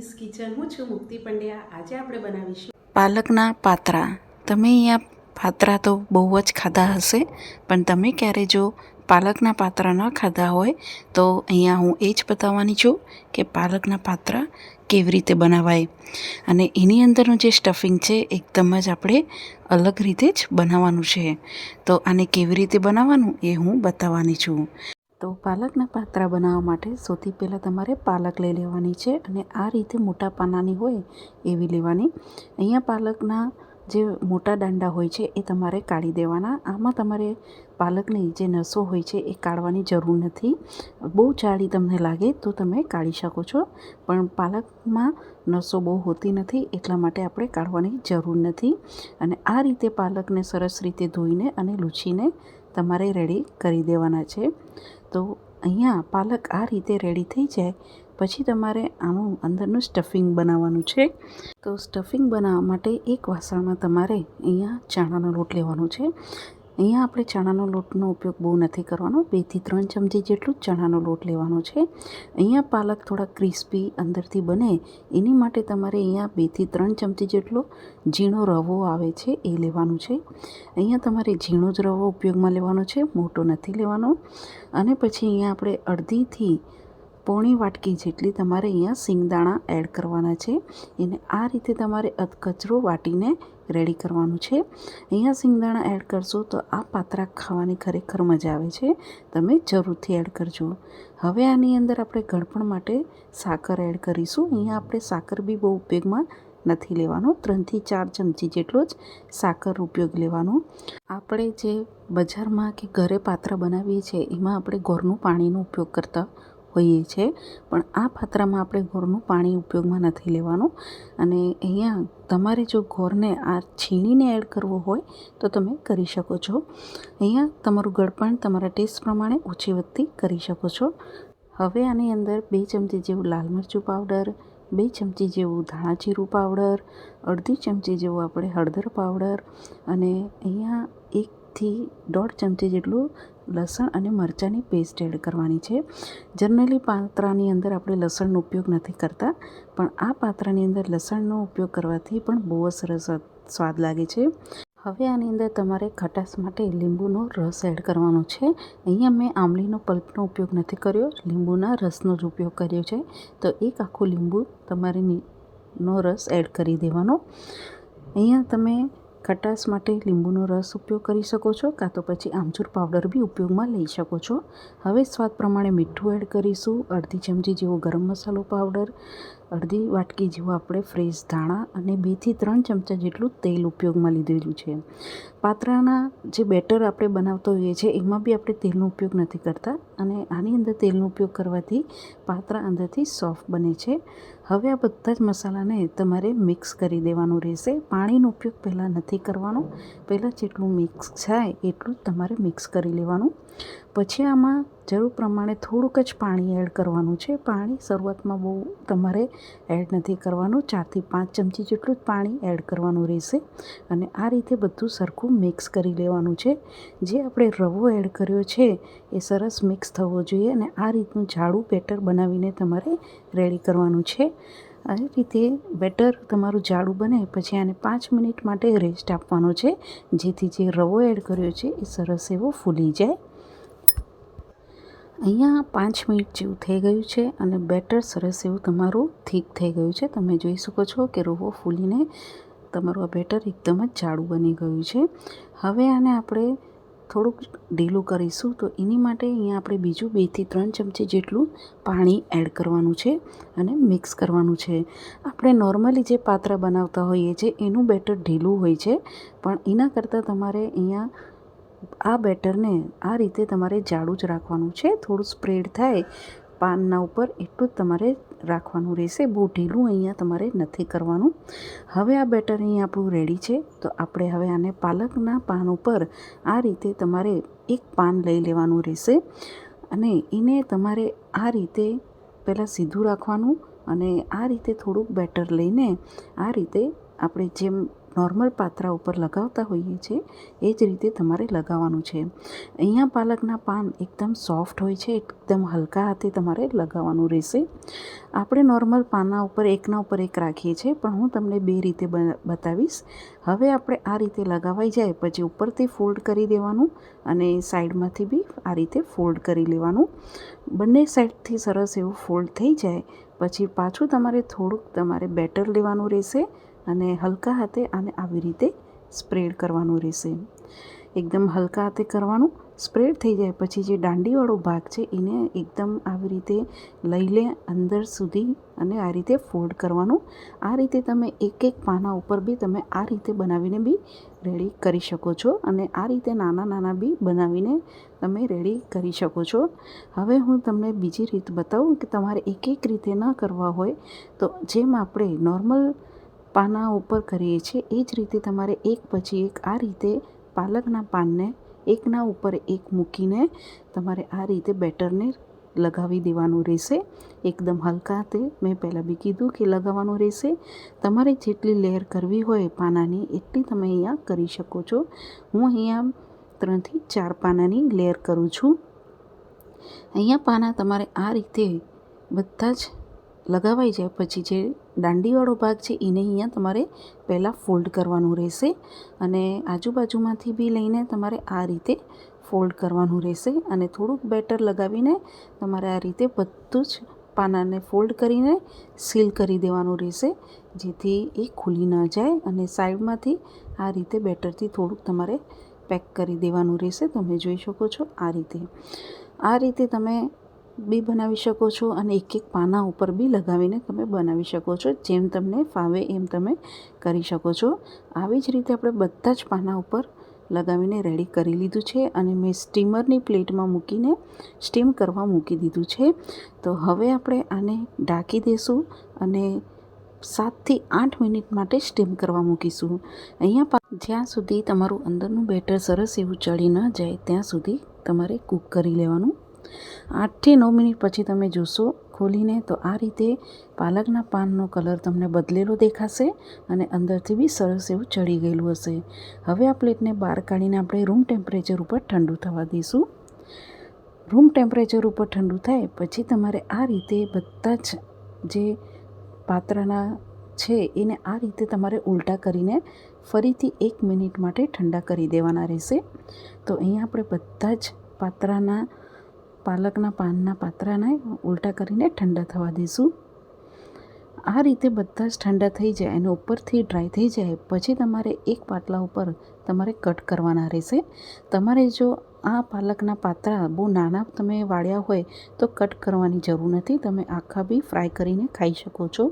મુક્તિસ kitchen હું છું મુક્તિ પંડ્યા. આજે આપણે બનાવીશું પાલકના પાત્રા. તમે અહીંયા પાત્રા તો બહુ જ ખાધા હશે, પણ તમે ક્યારે જો પાલકના પાત્રા ન ખાધા હોય, તો અહીંયા હું એ જ બતાવવાની છું કે પાલકના પાત્રા કેવી રીતે બનાવાય. અને એની અંદરનું જે સ્ટફિંગ છે, એકદમ જ આપણે અલગ રીતે જ બનાવવાનું છે. તો આને કેવી રીતે બનાવવાનું એ હું બતાવવાની છું. તો પાલકના પાત્રા બનાવવા માટે સૌથી પહેલાં તમારે પાલક લઈ લેવાની છે અને આ રીતે મોટા પાનાની હોય એવી લેવાની. અહીંયા પાલકના જે મોટા દાંડા હોય છે એ તમારે કાઢી દેવાના. આમાં તમારે પાલકની જે નસો હોય છે એ કાઢવાની જરૂર નથી. બહુ જાડી તમને લાગે તો તમે કાઢી શકો છો. પણ પાલકમાં નસો બહુ હોતી નથી એટલા માટે આપણે કાઢવાની જરૂર નથી. અને આ રીતે પાલકને સરસ રીતે ધોઈને અને લૂછીને તમારે રેડી કરી દેવાના છે. તો અહીંયા પાલક આ રીતે રેડી થઈ જાય. પછી તમારે આનું અંદરનું સ્ટફિંગ બનાવવાનું છે. તો સ્ટફિંગ બનાવવા માટે એક વાસણમાં તમારે અહીંયા ચણાનો લોટ લેવાનો છે. અહીંયા આપણે ચણાનો લોટનો ઉપયોગ બહુ નથી કરવાનો. બેથી ત્રણ ચમચી જેટલું ચણાનો લોટ લેવાનો છે. અહીંયા પાલક થોડા ક્રિસ્પી અંદરથી બને. એની માટે તમારે અહીંયા બેથી ત્રણ ચમચી જેટલો ઝીણો રવો આવે છે એ લેવાનું છે. અહીંયા તમારે ઝીણો જ રવો ઉપયોગમાં લેવાનો છે. મોટો નથી લેવાનો. અને પછી અહીંયા આપણે અડધીથી પોણી વાટકી જેટલી તમારે અહીંયા સિંગદાણા એડ કરવાના છે. એને આ રીતે તમારે અધકચરો વાટીને રેડી કરવાનું છે. અહીંયા સિંગદાણા એડ કરશો તો આ પાત્રા ખાવાની ખરેખર મજા આવે છે. તમે જરૂરથી એડ કરજો. હવે આની અંદર આપણે ગળપણ માટે સાકર એડ કરીશું. અહીંયા આપણે સાકર બી બહુ ઉપયોગમાં નથી લેવાનો. ત્રણથી ચાર ચમચી જેટલો જ સાકર ઉપયોગ લેવાનો. આપણે જે બજારમાં કે ઘરે પાત્ર બનાવીએ છીએ, એમાં આપણે ઘરનું પાણીનો ઉપયોગ કરતા હોઈએ છીએ, પણ આ પાત્રામાં આપણે ગોળનું પાણી ઉપયોગમાં નથી લેવાનું. અને અહીંયા તમારે જો ગોળને આ છીણીને એડ કરવો હોય, તો તમે કરી શકો છો. અહીંયા તમારું ગળપણ તમારા ટેસ્ટ પ્રમાણે ઓછી વધતી કરી શકો છો. હવે આની અંદર બે ચમચી જેવું લાલ મરચું પાવડર, બે ચમચી જેવું ધાણા જીરું પાવડર, અડધી ચમચી જેવું આપણે હળદર પાવડર અને અહીંયા એકથી દોઢ ચમચી જેટલું લસણ અને મરચાંની પેસ્ટ એડ કરવાની છે. જનરલી પાત્રાની અંદર આપણે લસણનો ઉપયોગ નથી કરતા, પણ આ પાત્રાની અંદર લસણનો ઉપયોગ કરવાથી પણ બહુ જ સરસ સ્વાદ લાગે છે. હવે આની અંદર તમારે ખટાશ માટે લીંબુનો રસ એડ કરવાનો છે. અહીંયા મેં આંબલીનો પલ્પનો ઉપયોગ નથી કર્યો, લીંબુના રસનો જ ઉપયોગ કર્યો છે. તો એક આખું લીંબુ તમારે નો રસ એડ કરી દેવાનો. અહીંયા તમે ખટાશ માટે લીંબુનો રસ ઉપયોગ કરી શકો છો, કાં તો પછી આમચૂર પાવડર બી ઉપયોગમાં લઈ શકો છો. હવે સ્વાદ પ્રમાણે મીઠું એડ કરીશું. અડધી ચમચી જેવો ગરમ મસાલો પાવડર, અડધી વાટકી જેવું આપણે ફ્રેશ ધાણા અને બેથી ત્રણ ચમચા જેટલું તેલ ઉપયોગમાં લીધેલું છે. પાત્રાના જે બેટર આપણે બનાવતા હોઈએ છીએ, એમાં બી આપણે તેલનો ઉપયોગ નથી કરતા અને આની અંદર તેલનો ઉપયોગ કરવાથી પાત્રા અંદરથી સોફ્ટ બને છે. હવે આ બધા જ મસાલાને તમારે મિક્સ કરી દેવાનું રહેશે. પાણીનો ઉપયોગ પહેલાં નથી કરવાનો. પહેલાં જેટલું મિક્સ થાય એટલું તમારે મિક્સ કરી લેવાનું. પછી આમાં જરૂર પ્રમાણે થોડુંક જ પાણી એડ કરવાનું છે. પાણી શરૂઆતમાં બહુ તમારે એડ નથી કરવાનું. ચારથી પાંચ ચમચી જેટલું જ પાણી એડ કરવાનું રહેશે અને આ રીતે બધું સરખું મિક્સ કરી લેવાનું છે. જે આપણે રવો એડ કર્યો છે એ સરસ મિક્સ થવો જોઈએ અને આ રીતનું જાડું બેટર બનાવીને તમારે રેડી કરવાનું છે. આ રીતે બેટર તમારું જાડું બને પછી આને પાંચ મિનિટ માટે રેસ્ટ આપવાનો છે. જેથી જે રવો એડ કર્યો છે એ સરસ એવો ફૂલી જાય. અહીંયા પાંચ મિનિટ જેવું થઈ ગયું છે અને બેટર સરસ એવું તમારું થીક થઈ ગયું છે. તમે જોઈ શકો છો કે રોવો ફૂલીને તમારું આ બેટર એકદમ જ જાડું બની ગયું છે. હવે આને આપણે થોડુંક ઢીલું કરીશું તો એની માટે અહીંયા આપણે બીજું બેથી ત્રણ ચમચી જેટલું પાણી એડ કરવાનું છે અને મિક્સ કરવાનું છે. આપણે નોર્મલી જે પાત્ર બનાવતા હોઈએ છીએ એનું બેટર ઢીલું હોય છે, પણ એના કરતાં તમારે અહીંયા આ બેટરને આ રીતે તમારે જાડું જ રાખવાનું છે. થોડું સ્પ્રેડ થાય પાનના ઉપર એટલું જ તમારે રાખવાનું રહેશે. બહુ ઢીલું અહીંયા તમારે નથી કરવાનું. હવે આ બેટર અહીં આપણું રેડી છે. તો આપણે હવે આને પાલકના પાન ઉપર આ રીતે તમારે એક પાન લઈ લેવાનું રહેશે. અને એને તમારે આ રીતે પહેલાં સીધું રાખવાનું અને આ રીતે થોડુંક બેટર લઈને આ રીતે આપણે જેમ નોર્મલ પાત્રા ઉપર લગાવતા હોઈએ છીએ, એ જ રીતે તમારે લગાવવાનું છે. અહીંયા પાલકના પાન એકદમ સોફ્ટ હોય છે, એકદમ હલકા હાથે તમારે લગાવવાનું રહેશે. આપણે નોર્મલ પાના ઉપર, એકના ઉપર એક રાખીએ છીએ, પણ હું તમને બે રીતે બતાવીશ. હવે આપણે આ રીતે લગાવાઈ જાય, પછી ઉપરથી ફોલ્ડ કરી દેવાનું અને સાઈડમાંથી બી આ રીતે ફોલ્ડ કરી લેવાનું. બંને સાઈડથી સરસ એવું ફોલ્ડ થઈ જાય, પછી પાછું તમારે થોડુંક તમારે બેટર લેવાનું રહેશે. અને હલકા હાથે આને આવી રીતે સ્પ્રેડ કરવાનું રહેશે. એકદમ હલકા હાથે કરવાનું, સ્પ્રેડ થઈ જાય પછી જે દાંડીવાળો ભાગ છે એને એકદમ આવી રીતે લઈ લે અંદર સુધી અને આ રીતે ફોલ્ડ કરવાનું. આ રીતે તમે એક એક પાના ઉપર બી તમે આ રીતે બનાવીને બી રેડી કરી શકો છો અને આ રીતે નાના નાના બી બનાવીને તમે રેડી કરી શકો છો. હવે હું તમને બીજી રીત બતાવું કે તમારે એક એક રીતે ન કરવા હોય તો જેમ આપણે નોર્મલ પાના ઉપર કરીએ છીએ. એ જ રીતે તમારે એક પછી એક આ રીતે પાલકના પાનને એકના ઉપર એક મૂકીને તમારે આ રીતે બેટરને લગાવી દેવાનું રહેશે. એકદમ હલકા તે મેં પહેલાં બી કીધું કે લગાવવાનું રહેશે. તમારે જેટલી લેયર કરવી હોય પાનાની એટલી તમે અહીંયા કરી શકો છો. હું અહીંયા ત્રણથી ચાર પાનાની લેયર કરું છું. અહીંયા પાના તમારે આ રીતે બધા જ લગાવાઈ જાય. પછી જે દાંડીવાળો ભાગ છે, એને અહીંયા તમારે પહેલાં ફોલ્ડ કરવાનું રહેશે અને આજુબાજુમાંથી બી લઈને તમારે આ રીતે ફોલ્ડ કરવાનું રહેશે અને થોડુંક બેટર લગાવીને તમારે આ રીતે બધું જ પાનાને ફોલ્ડ કરીને સીલ કરી દેવાનું રહેશે, જેથી એ ખુલી ન જાય અને સાઈડમાંથી આ રીતે બેટરથી થોડુંક તમારે પેક કરી દેવાનું રહેશે. તમે જોઈ શકો છો આ રીતે. આ રીતે તમે બી બનાવી શકો છો અને એક એક પાના ઉપર બી લગાવીને તમે બનાવી શકો છો, જેમ તમને ફાવે એમ તમે કરી શકો છો. આવી જ રીતે આપણે બધા જ પાના ઉપર લગાવીને રેડી કરી લીધું છે અને મેં સ્ટીમરની પ્લેટમાં મૂકીને સ્ટીમ કરવા મૂકી દીધું છે. તો હવે આપણે આને ઢાંકી દઈશું અને સાતથી આઠ મિનિટ માટે સ્ટીમ કરવા મૂકીશું. અહીંયા જ્યાં સુધી તમારું અંદરનું બેટર સરસ એવું ચડી ન જાય, ત્યાં સુધી તમારે કૂક કરી લેવાનું. આઠથી નવ મિનિટ પછી તમે જોશો ખોલીને, તો આ રીતે પાલકના પાનનો કલર તમને બદલેલો દેખાશે અને અંદરથી બી સરસ એવું ચડી ગયેલું હશે. હવે આ પ્લેટને બહાર કાઢીને આપણે રૂમ ટેમ્પરેચર ઉપર ઠંડુ થવા દઈશું. રૂમ ટેમ્પરેચર ઉપર ઠંડુ થાય પછી તમારે આ રીતે બધા જ જે પાત્રના છે એને આ રીતે તમારે ઉલટા કરીને ફરીથી એક મિનિટ માટે ઠંડા કરી દેવાના રહેશે. તો અહીંયા આપણે બધા જ પાત્રાના પાલકના પાનના પાત્રાને ઉલટા કરીને ઠંડા થવા દઈશું આ રીતે બધા જ ઠંડા થઈ જાય અને ઉપરથી ડ્રાય થઈ જાય. પછી તમારે એક પાટલા ઉપર તમારે કટ કરવાના રહેશે. તમારે જો આ પાલકના પાત્રા બહુ નાના તમે વાળ્યા હોય તો કટ કરવાની જરૂર નથી. તમે આખા બી ફ્રાય કરીને ખાઈ શકો છો.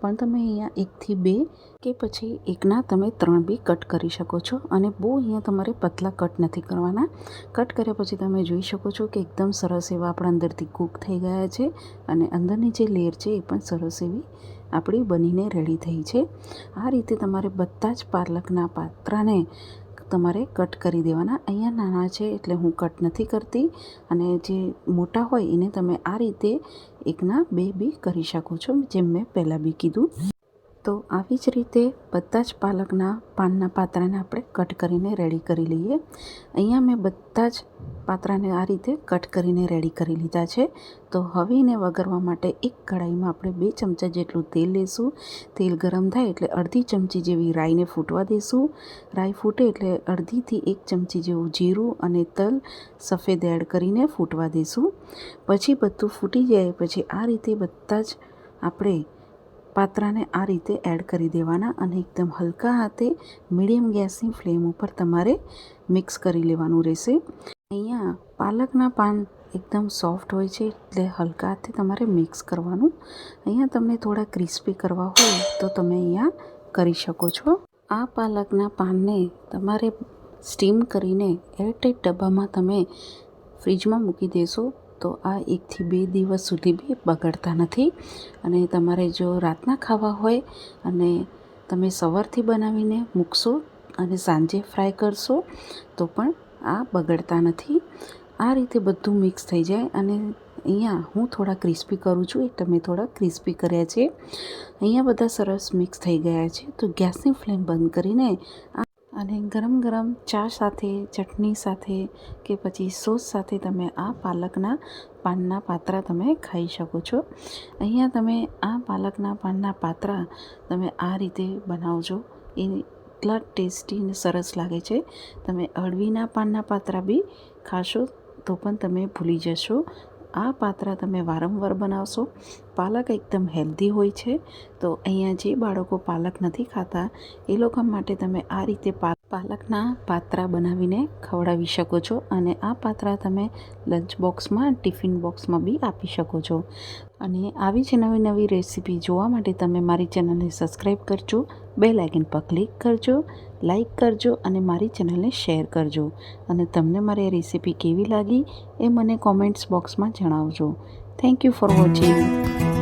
પણ તમે અહીંયા એકથી બે કે પછી એકના તમે ત્રણ બી કટ કરી શકો છો. અને બહુ અહીંયા તમારે પતલા કટ નથી કરવાના. કટ કર્યા પછી તમે જોઈ શકો છો કે એકદમ સરસ એવા આપણા અંદરથી કૂક થઈ ગયા છે અને અંદરની જે લેયર છે એ પણ સરસ એવી આપણી બનીને રેડી થઈ છે. આ રીતે તમારે બધા જ પાલકના પાત્રાને તમારે કટ કરી દેવાના. અહીંયા નાના છે એટલે હું કટ નથી કરતી. અને જે મોટા હોય એને તમે આ રીતે એકના બે બી કરી શકો છો, જેમ મેં પહેલાં બી કીધું. તો આવી જ રીતે બધા જ પાલકના પાનના પાત્રાને આપણે કટ કરીને રેડી કરી લઈએ. અહીંયા મેં બધા જ પાત્રાને આ રીતે કટ કરીને રેડી કરી લીધા છે. તો હવે એને વઘારવા માટે એક કઢાઈમાં આપણે બે ચમચા જેટલું તેલ લેશું. તેલ ગરમ થાય એટલે અડધી ચમચી જેવી રાઈને ફૂટવા દઈશું રાઈ ફૂટે એટલે અડધીથી એક ચમચી જેવું જીરું અને તલ સફેદ એડ કરીને ફૂટવા દઈશું પછી બધું ફૂટી જાય પછી આ રીતે બધા જ આપણે પાત્રાને આ રીતે એડ કરી દેવાના અને એકદમ હલકા હાથે મીડિયમ ગેસની ફ્લેમ ઉપર તમારે મિક્સ કરી લેવાનું રહેશે. અહીંયા પાલકના પાન એકદમ સોફ્ટ હોય છે એટલે હલકા હાથે તમારે મિક્સ કરવાનું. અહીંયા તમને થોડા ક્રિસ્પી કરવા હોય તો તમે અહીંયા કરી શકો છો. આ પાલકના પાનને તમારે સ્ટીમ કરીને એરટાઈટ ડબ્બામાં તમે ફ્રીજમાં મૂકી દેશો. તો આ એકથી બે દિવસ સુધી બી બગડતા નથી. અને તમારે જો રાતના ખાવા હોય અને તમે સવારથી બનાવીને મૂકશો અને સાંજે ફ્રાય કરશો, તો પણ આ બગડતા નથી. આ રીતે બધું મિક્સ થઈ જાય અને અહીંયા હું થોડા ક્રિસ્પી કરું છું, એ તમે થોડા ક્રિસ્પી કર્યા છે. અહીંયા બધા સરસ મિક્સ થઈ ગયા છે. તો ગેસની ફ્લેમ બંધ કરીને આ અને ગરમ ગરમ ચા સાથે, ચટણી સાથે કે પછી સોસ સાથે તમે આ પાલકના પાનના પાત્રા તમે ખાઈ શકો છો. અહીંયા તમે આ પાલકના પાનના પાત્રા તમે આ રીતે બનાવજો. એ એટલા ટેસ્ટી અને સરસ લાગે છે. તમે અળવીના પાનના પાત્રા બી ખાશો તો પણ તમે ભૂલી જશો. આ પાત્રા તમે વારંવાર બનાવશો? પાલક એકદમ હેલ્ધી હોય છે. તો અહીંયા જે બાળકો પાલક નથી ખાતા, એ લોકો માટે તમે આ રીતે પા પાલકના પાત્રા બનાવીને ખવડાવી શકો છો અને આ પાત્રા તમે લંચ બોક્સમાં ટિફિન બોક્સમાં બી આપી શકો છો. અને આવી જ નવી નવી રેસીપી જોવા માટે તમે મારી ચેનલને સબસ્ક્રાઈબ કરજો બે લાઇકન પર ક્લિક કરજો લાઈક કરજો અને મારી ચેનલને શેર કરજો. અને તમને મારી રેસીપી કેવી લાગી એ મને કોમેન્ટ્સ બોક્સમાં જણાવજો. Thank you for watching